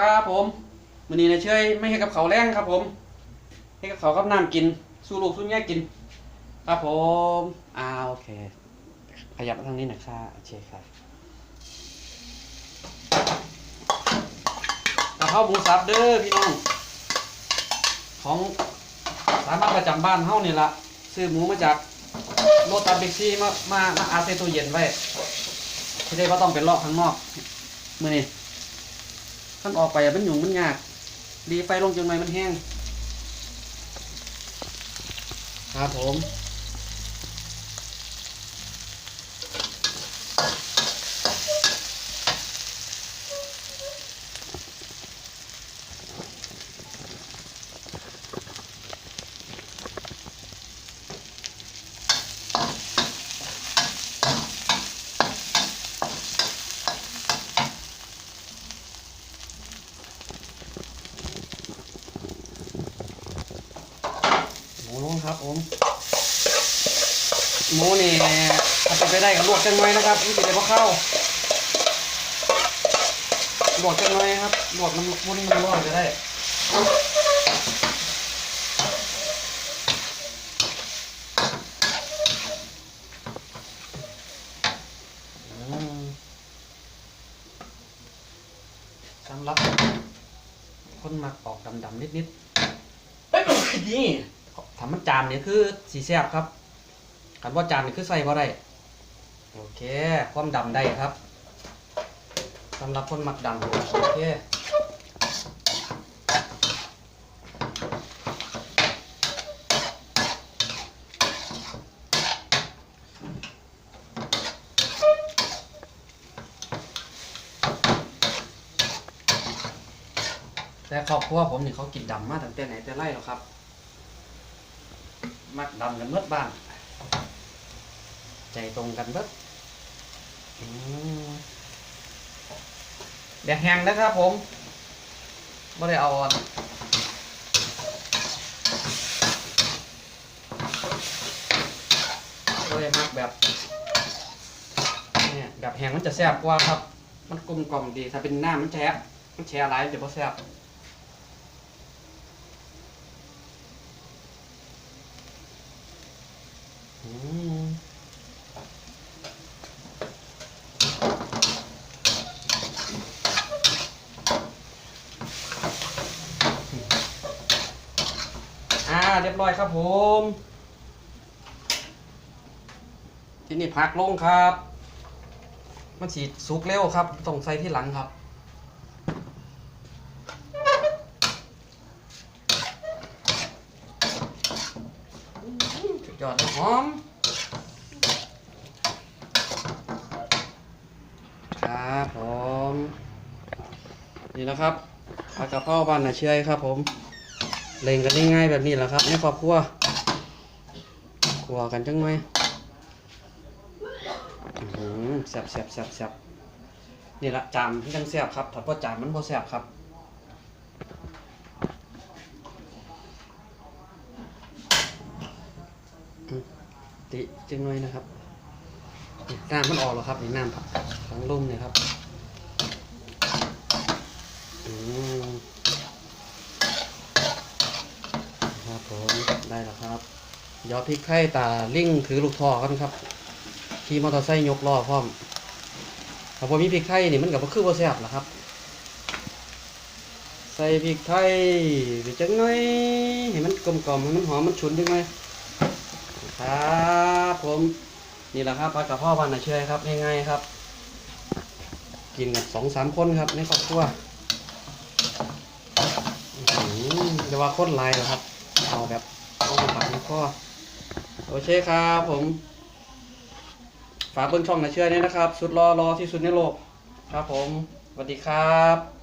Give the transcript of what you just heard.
ครับผมมื้อนี้นะเชยไม่ให้กับเขาแรงครับ ผมให้กับเขากับน้ำกิน สู้ลูกสู้แม่กิน ครับผมอ่าโอเค ขยับมาทางนี้หน่อยค่ะโอเคครับกะเพราหมูสับเด้อพี่น้อง ของสามารถประจำบ้านเฮานี่ละซื้อหมูมาจากโลตัสบิ๊กซี่มามามาอาเซตู้เย็นไว้ที่ได้ว่าต้องเป็นเลาะข้างนอกมื้อนี้ ท่านออกไปมันหยุ่งมันยาก ดีไฟลงจังหน่มันแห้ง ครับผม ครับผมหมูนี่ถ้าเป็นไปได้ก็ลวกจังไว้นะครับนี่เป็นอะไรพวกเข้าลวกจังไว้ครับลวกน้ำมันมันร้อนจะได้สำหรับคนมักออกดำๆนิดๆเอ้ยนี่ ทำมันจานเนี่ยคือสีแซ่บครับคันว่าจานนี่คือใส่บ่ได้โอเคความดำได้ครับสำหรับคนมักดำโอเคแต่ครอบครัวผมนี่เขากินดำมาตั้งแต่ไหนแต่ไรแล้วครับ มักดำกันเบิดบ้าน ใจตรงกันเบิดอืมเดี๋ยวแห้งนะครับผมไม่ได้เอาอ่อนก็เลยมักแบบเนี่ยแบบแห้งมันจะแซ่บกว่าครับ มันกลมกล่อมดี ถ้าเป็นหน้ามันแฉะมันแฉะอะไรมันจะบ่แซ่บ อ่าเรียบร้อยครับผม ที่นี้พักลงครับ มันสีสุกเร็วครับ ต้องใส่ที่หลังครับ ยอดหอมครับผมนี่นะครับผัดกะเพราบ้านนาเชยครับ ผมเล่งกันง่ายๆแบบนี้แหละครับในครอบครัวครัวกันจังไหมแซ่บแซ่บแซ่บแซ่บนี่ละจานที่จังแซ่บครับถ้าพอจานมันพอแซ่บครับ ติจังหน่อยนะครับน้ำมันออกแล้วครับนี่น้ำผักของลุ่มเนี่ยครับอืมครับผมได้แล้วครับเดี๋ยวพริกไข่ตาลิงถือลูกท่อกันครับขี่มอเตอร์ไซค์ยกล้อพร้อมถ้าพอมีพริกไข่นี่มันกับคือบ่แซ่บหรอครับ ใส่พริกไทยไปจังหน่อยให้มันกลมกล่อมให้มันหอมมันฉุนจังหน่อย ครับผมนี่แหละครับปลากระเพาะบ้านนาเชยครับง่ายๆครับ กินกับสองสามคนครับในครอบครัวอื้อหือจะว่าคนลายเหรอครับเอาแบบเอามากในข้อโอเคครับผม ฝากเบิ้งช่องนาเชยนี่นะครับ สุดรอรอที่สุดในโลก ครับผมสวัสดีครับ